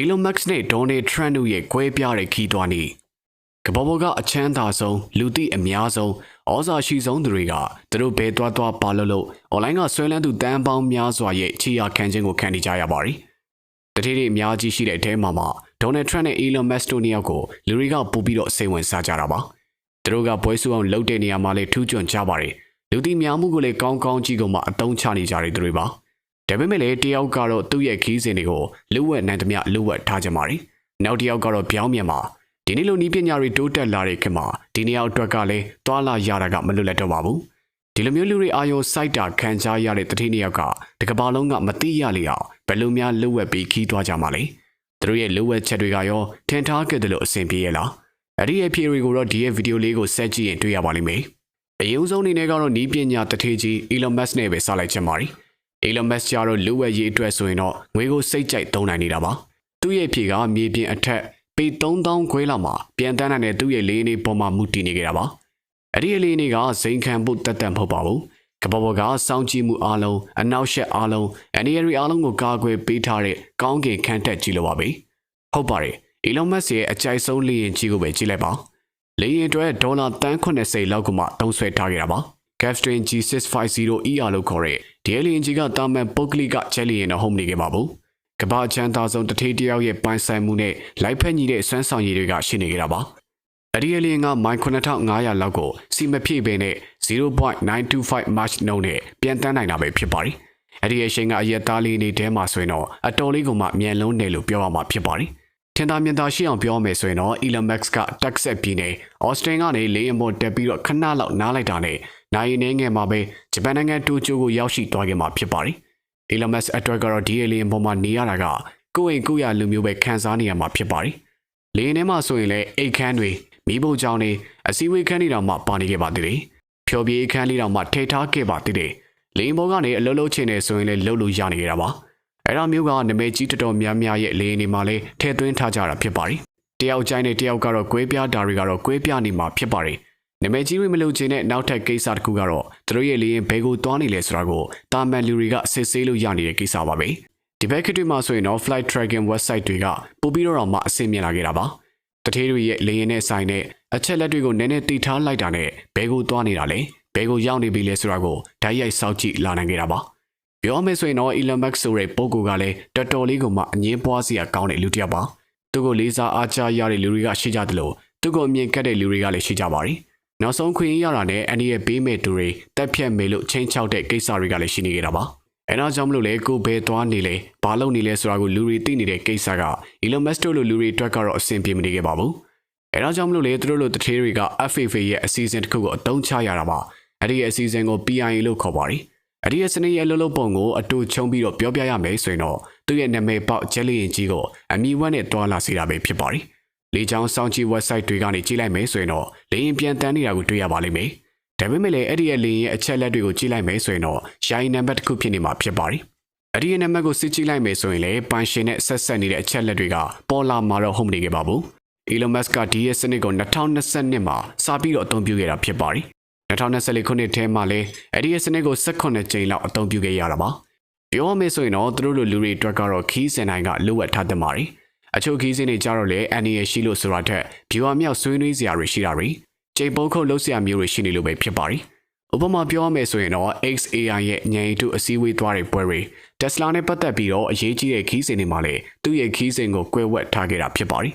Elon Musk နဲ့ Donald Trump တို့ရဲ့ကွဲပြားတဲ့ခီးသွွားနေကမ္ဘာပေါ်ကအချမ်းသာဆုံးလူသိအများဆုံးဩဇာရှိဆုံးသူတွေကသူတို့ဘဲသွားသွားပါလို့လို့ online ကဆွဲလန်းသူတန်းပေါင်းများစွာရဲ့ခြေရာခံခြင်းကိုခံနေကြရပါတယ်။တတိတွေအများကြီးရှိတဲ့အထဲမှာမှ Donald Trump နဲ့ Elon Musk တို့နှစ်ယောက်ကိုလူတွေကပို့ပြီးတော့စိတ်ဝင်စားကြတာပါ။သူတို့ကပွဲစုအောင်လုပ်တဲ့နေရာမှာလည်းထူးချွန်ကြပါတယ်။လူသိများမှုကိုလည်းကောင်းကောင်းကြည့်ကုန်မှအသုံးချနေကြတဲ့သူတွေပါ။ ဒါပေမဲ့လည်းတယောက်ကတော့သူ့ရဲ့ခီးစဉ်တွေကိုလူဝက်နိုင်သမျှလူဝက်ထားကြပါရီနောက်တစ်ယောက်ကတော့ပြောင်းမြန်ပါဒီနေ့လိုနီးပညာတွေတိုးတက်လာတဲ့ခင်မှာဒီနေ့အတွက်ကလည်းသွာလာရတာကမလွတ်လပ်တော့ပါဘူးဒီလိုမျိုးလူတွေအာယုံစိုက်တာခံစားရတဲ့တတိနှစ်ယောက်ကတကဘာလုံးကမသိရလေအောင်ဘယ်လိုများလူဝက်ပြီးခီးသွားကြမှာလဲသူတို့ရဲ့လူဝက်ချက်တွေကရောထင်ထားခဲ့တယ်လို့အဆင်ပြေရဲ့လားအဲ့ဒီရဲ့ဖြေတွေကိုတော့ဒီရဲ့ဗီဒီယိုလေးကိုဆက်ကြည့်ရင်တွေ့ရပါလိမ့်မယ်အရင်ဆုံးအနေနဲ့ကတော့နီးပညာတထေးကြီး Elon Musk နဲ့ပဲစလိုက်ချင်ပါရီ Elon Musk ကျတော့လူဝက်ရေးအတွက်ဆိုရင်တော့ငွေကိုစိတ်ကြိုက်သုံးနိုင်နေတာပါသူ့ရဲ့ဖြေကမြေပြင်အထက်ပေ3000ခွဲလောက်မှာပြန်တန်းနိုင်တဲ့သူ့ရဲ့လေးနေပေါ်မှာမူတည်နေကြတာပါအဲ့ဒီအလေးနေကဇိမ်ခံဖို့တက်တက်မဟုတ်ပါဘူးကပဘော်ကစောင့်ကြည့်မှုအားလုံးအနောက်ရှက်အားလုံးအန်ဒီရီအားလုံးကိုကာကွယ်ပေးထားတဲ့ကောင်းကင်ခန့်တက်ကြည့်လို့ပါပဲဟုတ်ပါတယ် Elon Musk ရဲ့အကြိုက်ဆုံးလေယာဉ်ကြီးကိုပဲကြည့်လိုက်ပါလေယာဉ်အတွက်ဒေါ်လာ380လောက်ကမှတုံးဆွဲထားခဲ့တာပါ Gulfstream G650ER လို့ခေါ်တဲ့ဒီလီယင်ကြီးကတာမန်ပုတ်ကလိကချဲလီယင်တော့ဟုတ်မနေခဲ့ပါဘူး။ကမ္ဘာချမ်းသာဆုံးတထေးတယောက်ရဲ့ပိုင်ဆိုင်မှုနဲ့လိုက်ဖက်ညီတဲ့စွမ်းဆောင်ရည်တွေကရှိနေကြတာပါ။အဒီလီယင်ကမိုင်9500လောက်ကိုစီမဖြည့်ပင်နဲ့0.925 March နှုန်းနဲ့ပြန်တန်းနိုင်တာပဲဖြစ်ပါတယ်။အဒီရဲ့ရှင်ကအရက်သားလေးနေတဲမှာဆိုရင်တော့အတော်လေးကမှမြန်လုံးတယ်လို့ပြောရမှာဖြစ်ပါတယ်။ ထင်သာမြင်သာရှိအောင်ပြောမယ်ဆိုရင်တော့ Elon Musk က Texas ပြည်နယ် Austin ကနေလေယာဉ်ပေါ်တက်ပြီးတော့ခဏလောက်နားလိုက်တာနဲ့နိုင်နေငယ်မှာပဲဂျပန်နိုင်ငံတိုကျိုကိုရောက်ရှိသွားခဲ့မှာဖြစ်ပါတယ်။ Elon Musk အတွက်ကတော့ဒီလေယာဉ်ပေါ်မှာနေရတာကကိုယ့်အိမ်ကိုယ့်ရလူမျိုးပဲခံစားနေရမှာဖြစ်ပါတယ်။လေယာဉ်ထဲမှာဆိုရင်လည်းအိတ်ခမ်းတွေမိဖို့ကြောင့်နေအစည်းအဝေးခန်းတွေတောင်မှပါနေခဲ့ပါသေးတယ်။ဖြော်ပြေးခန်းလေးတောင်မှထိထားခဲ့ပါသေးတယ်။လေယာဉ်ပေါ်ကနေအလုံးလုံးချင်နေဆိုရင်လည်းလှုပ်လို့ရနေကြတာပါ။ အဲ့ဒါမျိုးကနမဲကြီးတော်တော်များများရဲ့လေယာဉ်တွေမှာလည်းထည့်သွင်းထားကြတာဖြစ်ပါတယ်။တယောက်ချိုင်းနဲ့တယောက်ကတော့ကွဲပြားတာတွေကတော့ကွဲပြားနေမှာဖြစ်ပါတယ်။နမဲကြီးတွေမလို့ချင်တဲ့နောက်ထပ်ကိစ္စတစ်ခုကတော့သူတို့ရဲ့လေရင်ဘဲကိုသွားနေလဲဆိုတာကိုတာမန်လူတွေကစစ်ဆေးလို့ရနေတဲ့ကိစ္စပါပဲဒီဘက်ခစ်တွေမှာဆိုရင်တော့ flight tracking website တွေကပို့ပြီးတော့မှအဆင်ပြေလာခဲ့တာပါတထေးတွေရဲ့လေရင်နဲ့ဆိုင်တဲ့အချက်လက်တွေကိုနည်းနည်းတိထားလိုက်တာနဲ့ဘဲကိုသွားနေတာလေဘဲကိုရောက်နေပြီလဲဆိုတာကိုဓာတ်ရိုက်စောင့်ကြည့်လာနိုင်ခဲ့တာပါ ပြောမယ်ဆိုရင်တော့ Elon Musk ဆိုတဲ့ပုံကူကလည်းတော်တော်လေးကိုမှအငင်းပွားစရာကောင်းတဲ့လူတစ်ယောက်ပါသူကိုလေးစားအားချရတဲ့လူတွေကရှိကြတယ်လို့သူကိုအမြင်ကတ်တဲ့လူတွေကလည်းရှိကြပါတယ်နောက်ဆုံးခွင့်ရတာနဲ့အန်ဒီရဲ့ပေးမဲ့သူတွေတက်ဖြတ်မေလို့ချင်းချောက်တဲ့ကိစ္စတွေကလည်းရှိနေကြတာပါအဲဒါကြောင့်မလို့လေကိုဘဲသွားနေလဲဘာလုပ်နေလဲဆိုတာကိုလူတွေသိနေတဲ့ကိစ္စက Elon Musk တို့လိုလူတွေအတွက်ကတော့အဆင်ပြေမနေခဲ့ပါဘူးအဲဒါကြောင့်မလို့လေသူတို့လိုတထေးတွေက FFA ရဲ့အစီအစဉ်တစ်ခုကိုအသုံးချရတာပါအဲ့ဒီရဲ့အစီအစဉ်ကို PIA လို့ခေါ်ပါတယ် အဲ့ဒီရဲ့စနေရဲ့လှုပ်လှုပ်ပုံကိုအတူချုံပြီးတော့ပြောပြရမယ်ဆိုရင်တော့သူ့ရဲ့နာမည်ပေါက်ဂျယ်လီရင်ကြီးကိုအမီဝက်နဲ့တွာလာစေတာပဲဖြစ်ပါတယ်လေချောင်းစောင့်ကြည့် website တွေကနေကြည့်လိုက်မယ်ဆိုရင်တော့လေရင်ပြန်တန်းနေတာကိုတွေ့ရပါလိမ့်မယ်။ဒါပေမဲ့လည်းအဲ့ဒီရဲ့လေရင်ရဲ့အချက်လက်တွေကိုကြည့်လိုက်မယ်ဆိုရင်တော့ရိုင်းနံပါတ်တစ်ခုဖြစ်နေမှာဖြစ်ပါတယ်။အဲ့ဒီရဲ့နံပါတ်ကိုစစ်ကြည့်လိုက်မယ်ဆိုရင်လည်းပန်ရှင်နဲ့ဆက်ဆက်နေတဲ့အချက်လက်တွေကပေါ်လာမှာတော့ဟုတ်မနေခဲ့ပါဘူး။ Elon Musk ကဒီရဲ့စနစ်ကို2022မှာစပြီးတော့အသုံးပြုခဲ့တာဖြစ်ပါတယ်။ 2024ခုနှစ်ထဲမှာလည်းအဲ့ဒီရဲ့စနစ်ကို18ကြိမ်လောက်အသုံးပြုခဲ့ရတာပါ။ပြောရမယ်ဆိုရင်တော့သူတို့လိုလူတွေအတွက်ကတော့ခီးစင်တိုင်းကလိုအပ်ထားတဲ့မှာရီအချို့ခီးစင်းတွေကြတော့လေအန်နီရရှိလို့ဆိုတာထက် viewer မြောက်ဆွေးနွေးစရာတွေရှိတာတွေချိန်ပုံးခုတ်လုပ်စရာမျိုးတွေရှိနေလို့ပဲဖြစ်ပါရီဥပမာပြောရမယ်ဆိုရင်တော့ XAI ရဲ့ညံရီတုအစည်းအဝေးသွားတဲ့ပွဲတွေ Tesla နဲ့ပတ်သက်ပြီးတော့အရေးကြီးတဲ့ခီးစင်တွေမှာလည်းသူ့ရဲ့ခီးစင်ကိုကွဲဝက်ထားခဲ့တာဖြစ်ပါရီ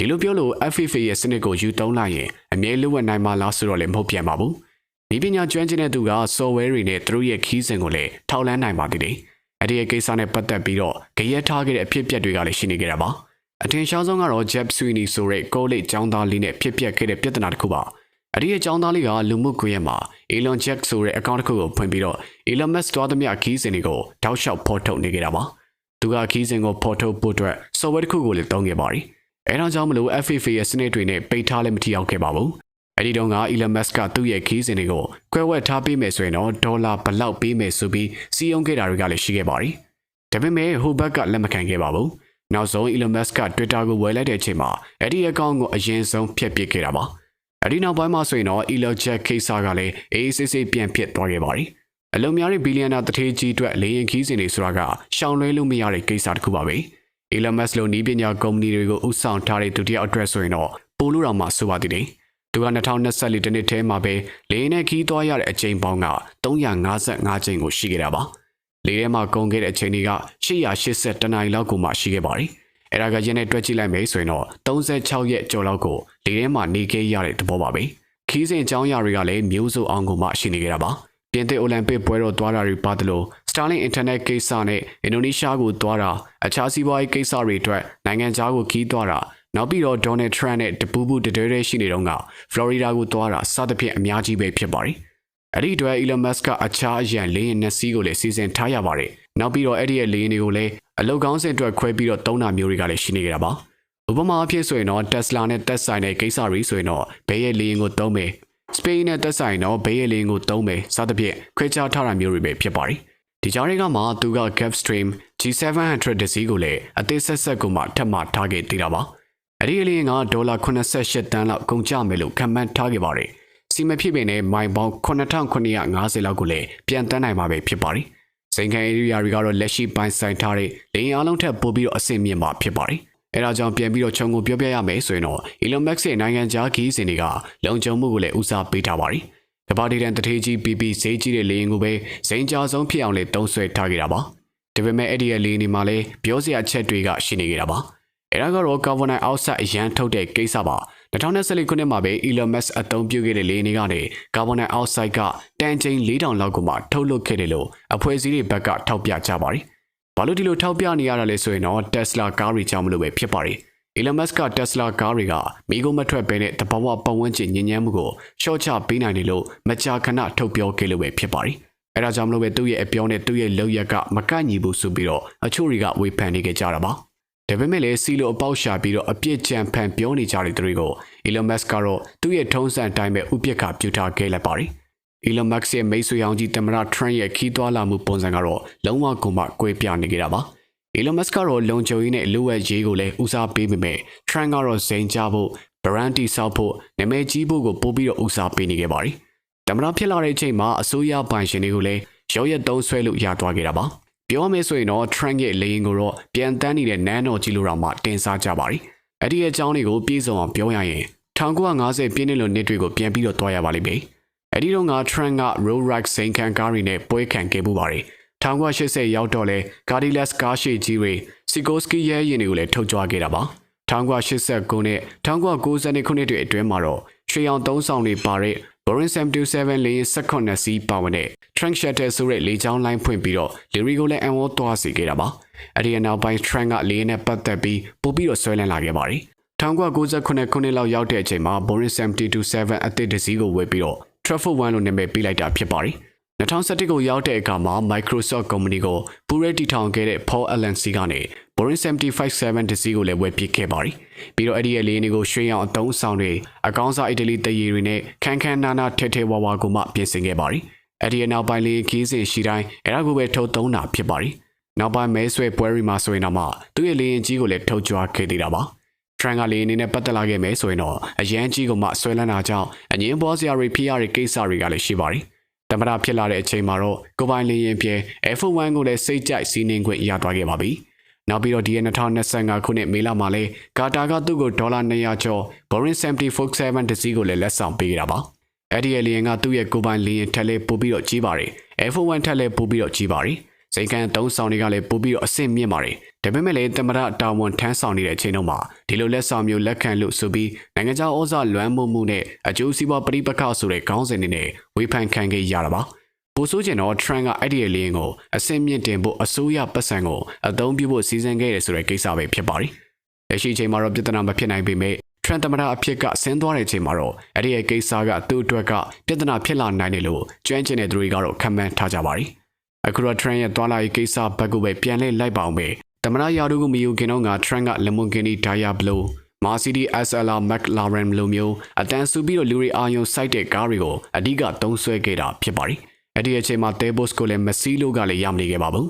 ဒီလိုပြောလို့ FFA ရဲ့စနစ်ကိုယူသုံးလိုက်ရင်အမြဲလိုဝက်နိုင်မှာလားဆိုတော့လည်းမဟုတ်ပြန်ပါဘူး။ဒီပညာကျွမ်းကျင်တဲ့သူက software တွေနဲ့သူတို့ရဲ့ခီးစဉ်ကိုလည်းထောက်လန်းနိုင်ပါသေးတယ်။အဲ့ဒီရဲ့ကိစ္စနဲ့ပတ်သက်ပြီးတော့ကြရက်ထားခဲ့တဲ့အဖြစ်အပျက်တွေကလည်းရှိနေကြတာပါ။အထင်ရှားဆုံးကတော့ Jeb Sweeney ဆိုတဲ့ကိုလိတ်ចောင်းသားလေးနဲ့ဖြစ်ပျက်ခဲ့တဲ့ပြဿနာတစ်ခုပါ။အဲ့ဒီရဲ့ចောင်းသားလေးကလူမှုကွန်ရက်မှာ Elon Jack ဆိုတဲ့အကောင့်တစ်ခုကိုဖွင့်ပြီးတော့ Elon Musk သွားသမျှခီးစဉ်တွေကိုတောက်လျှောက်ဖော်ထုတ်နေကြတာပါ။သူကခီးစဉ်ကိုဖော်ထုတ်ဖို့အတွက် software တစ်ခုကိုလည်းသုံးခဲ့ပါတယ်။ အဲဒါကြောင့်မလို့ FFA ရဲ့စနစ်တွေနဲ့ပိတ်ထားလည်းမထီရောက်ခဲ့ပါဘူး။အဲဒီတုန်းက Elon Musk ကသူ့ရဲ့ခီးစဉ်တွေကိုကွဲဝက်ထားပေးမယ်ဆိုရင်တော့ဒေါ်လာဘလောက်ပေးမယ်ဆိုပြီးစီးရုံးခဲ့တာတွေကလည်းရှိခဲ့ပါတယ်။ဒါပေမဲ့ဟိုဘက်ကလက်မခံခဲ့ပါဘူး။နောက်ဆုံး Elon Musk က Twitter ကိုဝယ်လိုက်တဲ့အချိန်မှာအဲ့ဒီအကောင့်ကိုအရင်ဆုံးဖျက်ပစ်ခဲ့တာပါ။အဲဒီနောက်ပိုင်းမှာဆိုရင်တော့ Elon Jack ကိစ္စကလည်းအေးအေးဆေးဆေးပြန်ဖြစ်သွားခဲ့ပါတယ်။အလုံများတဲ့ဘီလီယံနာတထေးကြီးအတွက်လေရင်ခီးစဉ်တွေဆိုတာကရှောင်လွှဲလို့မရတဲ့ကိစ္စတစ်ခုပါပဲ။ Elon Musk လိုနီးပညာကုမ္ပဏီတွေကိုဥဆောင်ထားတဲ့ဒုတိယအတွက်ဆိုရင်တော့ပိုလို့တော့မှဆိုပါသေးတယ်။သူက2024တနှစ်ထဲမှာပဲလေနဲ့ခီးသွားရတဲ့အချိန်ပေါင်းက355ချိန်ကိုရှိခဲ့တာပါ။လေထဲမှာကုန်ခဲ့တဲ့အချိန်တွေက880တနိုင်လောက်ကိုမှရှိခဲ့ပါတယ်။အဲ့ဒါကရင်းနဲ့တွက်ကြည့်လိုက်မယ်ဆိုရင်တော့36ရက်ကျော်လောက်ကိုလေထဲမှာနေခဲ့ရတဲ့သဘောပါပဲ။ခီးစဉ်အကြောင်းအရာတွေကလည်းမျိုးစုံအောင်ကိုမှရှိနေကြတာပါ။ ပြင်သစ်အိုလံပစ်ပွဲတော်သွားတာတွေပါတယ်လို့ Starlink Internet ကိစ္စနဲ့အင်ဒိုနီးရှားကိုသွားတာအခြားစီးပွားရေးကိစ္စတွေအတွက်နိုင်ငံခြားကိုခီးသွားတာနောက်ပြီးတော့ Donald Trump နဲ့တပူးပူးတတွဲတွဲရှိနေတော့က Florida ကိုသွားတာစသဖြင့်အများကြီးပဲဖြစ်ပါတယ်။အဲ့ဒီအတွက် Elon Musk ကအခြားအရန်လေးရင်နှစ်စီးကိုလည်းစီစဉ်ထားရပါတယ်။နောက်ပြီးတော့အဲ့ဒီရဲ့လေးရင်တွေကိုလည်းအလုတ်ကောင်းစဉ်အတွက်ခွဲပြီးတော့သုံးတာမျိုးတွေကလည်းရှိနေကြတာပါ။ဥပမာအဖြစ်ဆိုရင်တော့ Tesla နဲ့သက်ဆိုင်တဲ့ကိစ္စတွေဆိုရင်တော့ဘဲရဲ့လေးရင်ကိုသုံးမယ်။ Spain နဲ့သက်ဆိုင်တော့ဘဲရဲ့လေးရင်ကိုသုံးမယ်စသဖြင့်ခွဲခြားထားတာမျိုးတွေပဲဖြစ်ပါတယ်။ဒီကြားတွေကမှသူက Gapstream G700 ဒစီကိုလည်းအသေးဆက်ဆက်ကိုမှထပ်မထားခဲ့သေးတာပါ။အဲ့ဒီအလင်းကဒေါ်လာ88တန်းလောက်ကုန်ကျမယ်လို့ခန့်မှန်းထားခဲ့ပါတယ်။စီမဖြစ်ပင်နဲ့မိုင်ပေါင်း9950လောက်ကိုလည်းပြန်တန်းနိုင်မှာပဲဖြစ်ပါတယ်။စိန်ခံဧရိယာတွေကတော့လက်ရှိပိုင်းဆိုင်ထားတဲ့လိန်အားလုံးထက်ပိုပြီးတော့အဆင့်မြင့်မှာဖြစ်ပါတယ်။ အဲဒါကြောင့်ပြန်ပြီးတော့ခြုံကိုပြောပြရမယ်ဆိုရင်တော့ Elon Musk ရဲ့နိုင်ငံခြားခီးစဉ်တွေကလုံခြုံမှုကိုလည်းဦးစားပေးထားပါတယ်။ကဘာဒီတန်တထေးကြီး PP ဈေးကြီးတဲ့လေရင်ကိုပဲစိန်ကြဆုံးဖြစ်အောင်လေတုံးဆွဲထားခဲ့တာပါ။ဒါပေမဲ့အဲ့ဒီရဲ့လေရင်ဒီမှာလည်းပြောစရာချက်တွေကရှိနေကြတာပါ။အဲဒါကတော့ကာဗွန်ဒိုင်အောက်ဆိုက်အရန်ထုတ်တဲ့ကိစ္စပါ2014ခုနှစ်မှာပဲ Elon Musk အသုံးပြုခဲ့တဲ့လေယာဉ်တွေကနေကာဗွန်ဒိုင်အောက်ဆိုက်ကတန်ချိန်4000လောက်ကိုမှထုတ်လွှတ်ခဲ့တယ်လို့အဖွဲ့အစည်းတွေဘက်ကထောက်ပြကြပါတယ်။ ဘာလို့ဒီလိုထောက်ပြနေရတာလဲဆိုရင်တော့ Tesla ကားတွေကြောင့်မလို့ပဲဖြစ်ပါတယ်။ Elon Musk က Tesla ကားတွေကမိကုန်မထွက်ဘဲနဲ့တဘာဝပတ်ဝန်းကျင်ညဉ့်ညမ်းမှုကိုရှော့ချပေးနိုင်တယ်လို့မကြာခဏထုတ်ပြောခဲ့လို့ပဲဖြစ်ပါတယ်။အဲဒါကြောင့်မလို့ပဲသူ့ရဲ့အပြောနဲ့သူ့ရဲ့လုပ်ရက်ကမကန့်ညီဘူးဆိုပြီးတော့အချို့တွေကဝေဖန်နေကြကြတာပါ။ဒါပေမဲ့လည်းစီလိုအပေါက်ရှာပြီးတော့အပြစ်ကြံဖန်ပြောနေကြတဲ့သူတွေကို Elon Musk ကတော့သူ့ရဲ့ထုံးစံအတိုင်းပဲဥပက္ခပြုထားခဲ့လိုက်ပါတယ်။ Elon Musk ရဲ့မိတ်ဆွေအောင်ကြီးတမရ Trump ရဲ့ခီးသွွာလာမှုပုံစံကတော့လုံးဝကိုမှကွဲပြားနေကြတာပါ။ Elon Musk ကတော့လုံခြုံရေးနဲ့လိုအပ်ရေးကိုလည်းဦးစားပေးပေမဲ့ Trump ကတော့ဇိမ်ကြဖို့ brand တိဆောက်ဖို့နာမည်ကြီးဖို့ကိုပို့ပြီးတော့ဦးစားပေးနေခဲ့ပါတယ်။တမရဖြစ်လာတဲ့အချိန်မှာအစိုးရပိုင်ရှင်တွေကိုလည်းရောရက်သုံးဆွဲလို့ရသွားခဲ့တာပါ။ပြောမယ်ဆိုရင်တော့ Trunk ရဲ့လေရင်ကိုတော့ပြန်တန်းနေတဲ့နန်းတော်ကြီးလိုတောင်မှတင်စားကြပါရီ။အဲ့ဒီအကြောင်းတွေကိုပြည့်စုံအောင်ပြောရရင်1950ပြည့်နှစ်လိုနှစ်တွေကိုပြန်ပြီးတော့တွားရပါလိမ့်မယ်။ အဲ့ဒီတော့က Trunk က Road Rack စိန်ခံကားတွေနဲ့ပွဲခံခဲ့ပူပါရီ။1980ရောက်တော့လဲ Cadillac ကားရှိကြီးတွေ Sikorsky ရဲရင်တွေကိုလည်းထုတ်ကြွခဲ့တာပါ။1989နဲ့1990ခုနှစ်တွေအတွင်းမှာတော့ရွှေရောင်သုံးဆောင်တွေပါတဲ့ Boeing 727လေယာဉ်18စီးပါဝင်တဲ့ Trunk Shuttle ဆိုတဲ့လေကြောင်းလိုင်းဖွင့်ပြီးတော့ Leary ကိုလည်းအံဝေါ်သွားစေခဲ့တာပါ။အဲဒီအနောက်ပိုင်း Trunk ကလေယာဉ်နဲ့ပတ်သက်ပြီးပို့ပြီးတော့ဆွဲလန်းလာခဲ့ပါတယ်။1998ခုနှစ်လောက်ရောက်တဲ့အချိန်မှာ Boeing 727အသစ်တစ်စီးကိုဝယ်ပြီးတော့ Trafford One လို့နာမည်ပေးလိုက်တာဖြစ်ပါတယ်။2017ကိုရောက်တဲ့အခါမှာ Microsoft ကုမ္ပဏီကိုပူရဲတီထောင်ခဲ့တဲ့ Paul Allen C ကနေ Boeing 757တစီးကိုလည်းဝယ်ပစ်ခဲ့ပါတယ်။ပြီးတော့အဲ့ဒီရဲ့လေယာဉ်တွေကိုရွှေရောင်အတုံးဆောင်တွေအကောင်းစားအီတလီတရေတွေနဲ့ခန်းခန်းနာနာထဲထဲဝါဝါကိုမှပြင်ဆင်ခဲ့ပါတယ်။အဲ့ဒီရဲ့နောက်ပိုင်းလေခီးစဉ်ရှိတိုင်းအဲ့ဒါကိုပဲထုတ်သုံးတာဖြစ်ပါတယ်။နောက်ပိုင်းမဲဆွဲပွဲရီမှာဆိုရင်တော့မှသူ့ရဲ့လေယာဉ်ကြီးကိုလည်းထုတ်ကြွားခဲ့သေးတာပါ။ Trent ကလေအနေနဲ့ပတ်သက်လာခဲ့မယ်ဆိုရင်တော့အရန်ကြီးကမှဆွဲလန်းတာကြောင့်အငင်းပေါ်စရာတွေဖိရတဲ့ကိစ္စတွေကလည်းရှိပါတယ်။တမရဖြစ်လာတဲ့အချိန်မှာတော့ကိုပိုင်လင်းရင်ပြဲ F1 ကိုလည်းစိတ်ကြိုက်စီးနှင်းခွင့်ရသွားခဲ့ပါပြီ။နောက်ပြီးတော့ဒီ2025ခုနှစ်မေလမှာလဲကာတာကသူ့ကိုဒေါ်လာ200ကျော် Boring 747တစီးကိုလည်းလက်ဆောင်ပေးခဲ့တာပါ။အဲ့ဒီအလျင်ကသူ့ရဲ့ကိုပိုင်လင်းရင်ထက်လဲပို့ပြီးတော့ကြီးပါတယ်။ F1 ထက်လဲပို့ပြီးတော့ကြီးပါတယ်။ စိန်ကန်သုံးဆောင်တွေကလည်းပို့ပြီးတော့အဆင့်မြင့်ပါတယ်။ဒါပေမဲ့လည်းတမရတာဝန်ထမ်းဆောင်နေတဲ့အချိန်တုန်းမှာဒီလိုလက်ဆောင်မျိုးလက်ခံလို့ဆိုပြီးနိုင်ငံခြားဩဇာလွှမ်းမိုးမှုနဲ့အကျိုးစီးပွားပရိပခဆိုတဲ့ခေါင်းစဉ်တွေနဲ့ဝေဖန်ခံခဲ့ရတာပါ။ပိုဆိုးကျင်တော့ Trump ကအဲ့ဒီအလင်းကိုအဆင့်မြင့်တင်ဖို့အစိုးရပတ်စံကိုအသုံးပြုဖို့စီစဉ်ခဲ့တယ်ဆိုတဲ့ကိစ္စပဲဖြစ်ပါတယ်။လက်ရှိချိန်မှာတော့ပြဿနာမဖြစ်နိုင်ပေမဲ့ Trump သမ္မတအဖြစ်ကဆင်းသွားတဲ့အချိန်မှာတော့အဲ့ဒီရဲ့ကိစ္စကသူ့အတွက်ကပြဿနာဖြစ်လာနိုင်တယ်လို့ကျွမ်းကျင်တဲ့သူတွေကတော့ခန့်မှန်းထားကြပါတယ်။ အခုတော့ Trent ရဲ့သွားလာရေးကိစ္စဘက်ကိုပဲပြန်လဲလိုက်ပါအောင်ပဲတမနာယာတို့ကမယူခင်တော့က Trent က Lamborghini Diablo Mercedes SLR McLaren လိုမျိုးအတန်းစုပြီးတော့လူတွေအာရုံစိုက်တဲ့ကားတွေကိုအဓိကသုံးစွဲခဲ့တာဖြစ်ပါတယ်အဲ့ဒီအချိန်မှာ Tebos ကိုလည်းမစီးလို့ကလည်းရမနေခဲ့ပါဘူး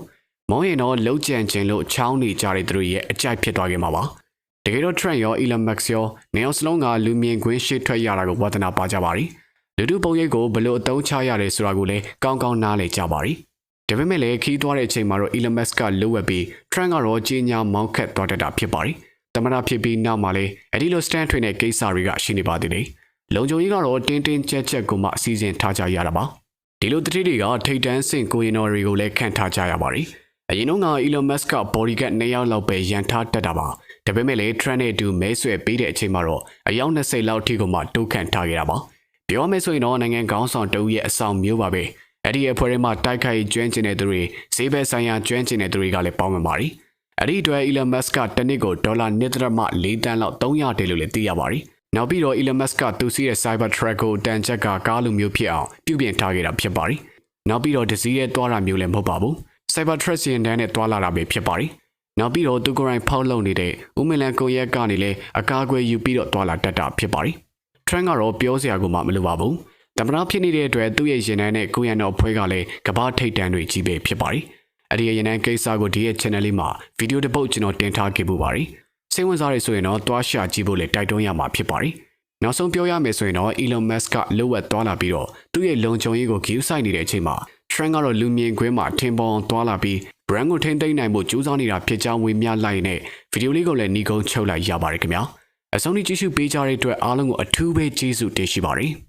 မောင်းရင်တော့လှုပ်ကြံခြင်းလို့ချောင်းနေကြတဲ့သူတွေရဲ့အကြိုက်ဖြစ်သွားခဲ့မှာပါတကယ်တော့ Trent ရော Elon Musk ရောနေအောင်စလုံးကလူမြင်ကွင်းရှေ့ထွက်ရတာကိုဝါသနာပါကြပါရီလူတို့ပုံရိပ်ကိုဘယ်လိုအသုံးချရတယ်ဆိုတာကိုလည်းကောင်းကောင်းနားလည်ကြပါရီ ဒါပေမဲ့လည်းခီးသွားတဲ့အချိန်မှာတော့ Elon Musk ကလိုဝက်ပြီး Trump ကတော့ကြီးညာမောင်းခတ်သွားတတ်တာဖြစ်ပါတယ်။သမရဖြစ်ပြီးနောက်မှာလည်းအဲ့ဒီလို stand ထွင်တဲ့ကိစ္စတွေကရှိနေပါသေးတယ်။လုံခြုံရေးကတော့တင်းတင်းကြပ်ကြပ်ကိုမှအစည်းအဝေးထားကြရတာပါ။ဒီလိုတတိတွေကထိတ်တန်းစင်ကိုရင်တော်တွေကိုလည်းခန့်ထားကြရပါတယ်။အရင်တော့က Elon Musk က bodyguard 2ယောက်လောက်ပဲရန်ထားတတ်တာပါ။ဒါပေမဲ့လည်း Trump နဲ့အတူမဲဆွဲပေးတဲ့အချိန်မှာတော့အယောက်20လောက်ထိကိုမှတိုးခန့်ထားခဲ့တာပါ။ပြောမယ်ဆိုရင်တော့နိုင်ငံကောင်းဆောင်တဦးရဲ့အဆောင်မျိုးပါပဲ။ အဲ့ဒီအဖွဲ့ထဲမှာတိုက်ခိုက်ကျွမ်းကျင်တဲ့သူတွေဈေးဘက်ဆိုင်ရာကျွမ်းကျင်တဲ့သူတွေကလည်းပေါင်းမှပါတယ်။အဲ့ဒီအတွက် Elon Musk ကတစ်နှစ်ကိုဒေါ်လာ1.4တန်းလောက်300တယ်လို့လည်းသိရပါတယ်။နောက်ပြီးတော့ Elon Musk ကသူစီးတဲ့ Cybertruck ကိုတန်ချက်ကကားလိုမျိုးဖြစ်အောင်ပြုပြင်ထားခဲ့တာဖြစ်ပါတယ်။နောက်ပြီးတော့ဒစီရဲသွားတာမျိုးလည်းမဟုတ်ပါဘူး။ Cybertruck ရင်တန်းနဲ့သွားလာတာပဲဖြစ်ပါတယ်။နောက်ပြီးတော့သူကိုယ်တိုင်ဖောက်လုပ်နေတဲ့ဦးမလန်ကိုရက်ကနေလည်းအကာအကွယ်ယူပြီးတော့သွားလာတတ်တာဖြစ်ပါတယ်။ Trend ကတော့ပြောစရာကိုမှမလိုပါဘူး။ တမနာဖြစ်နေတဲ့အတွက်သူ့ရဲ့ရင်တန်းနဲ့ကိုရန်တော်ဖွဲကလည်းကဘာထိတ်တန်းတွေကြီးပဲဖြစ်ပါတယ်။အဲ့ဒီရင်တန်းကိစ္စကိုဒီရဲ့ channel လေးမှာဗီဒီယိုတစ်ပုတ်ကျွန်တော်တင်ထားခဲ့ပူပါတယ်။စိတ်ဝင်စားရဆိုရင်တော့တွားရှာကြည့်ဖို့လည်းတိုက်တွန်းရမှာဖြစ်ပါတယ်။နောက်ဆုံးပြောရမယ်ဆိုရင်တော့ Elon Musk ကလိုဝက်သွားလာပြီးတော့သူ့ရဲ့လုံခြုံရေးကိုဂရုစိုက်နေတဲ့အချိန်မှာ Trend ကတော့လူမြင်ကွင်းမှာထင်ပေါ်အောင်သွားလာပြီး brand ကိုထိမ့်သိမ်းနိုင်ဖို့ကြိုးစားနေတာဖြစ်ကြောင်းဝေမျှလိုက်နဲ့ဗီဒီယိုလေးကိုလည်းညီကုန်းချုပ်လိုက်ရပါတယ်ခင်ဗျာ။အဆုံးထိကြည့်ရှုပေးကြတဲ့အတွက်အားလုံးကိုအထူးပဲကျေးဇူးတင်ရှိပါတယ်။